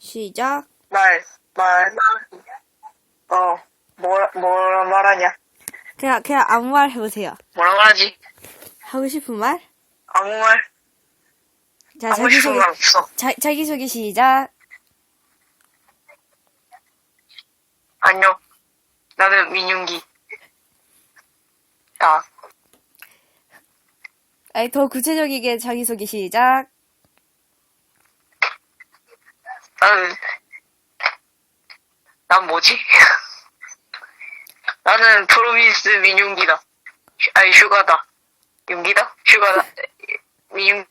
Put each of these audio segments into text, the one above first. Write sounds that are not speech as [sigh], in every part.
시작. 말, 말, 어, 뭐, 뭐라 말하냐? 그냥, 그냥 아무 말 해보세요. 뭐라 말하지? 하고 싶은 말? 아무 말? 자, 하고 싶은 자기소개, 말 없어. 자, 자기소개 시작. 안녕. 나는 민윤기. 다. 아니, 더 구체적이게 자기소개 시작. 나는, 난 뭐지? [laughs] 나는 프로미스 민윤기다. 휴- 아니, 휴가다. 윤기다? 휴가다. 민윤,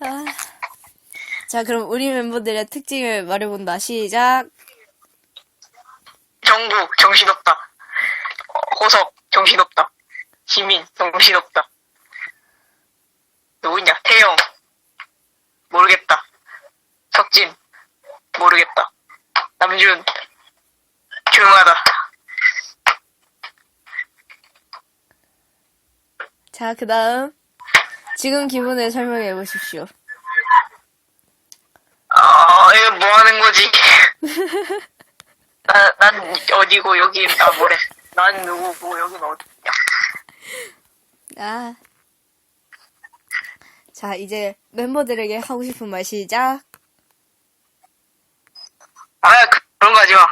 아. 자, 그럼 우리 멤버들의 특징을 말해본다. 시작. 정부, 정신없다. 어, 호석, 정신없다. 지민, 정신없다. 누구냐? 태영, 모르겠다. 석진, 모르겠다. 남준, 조용하다. 자, 그 다음. 지금 기분을 설명해 보십시오. 아, 이거 뭐 하는 거지? 나, 난 어디고, 여기, 나 뭐래. 난 누구고, 여긴 어디야? 아. 자, 이제 멤버들에게 하고 싶은 말 시작. 아, 그- 그런 거 하지 마.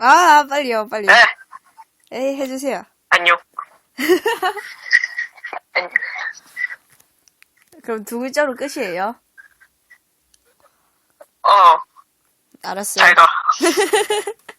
아, 빨리요, 빨리. 네, 에이, 해주세요. 안녕. [laughs] 안녕. 그럼 두 글자로 끝이에요. 어, 알았어요. 잘 가. [laughs]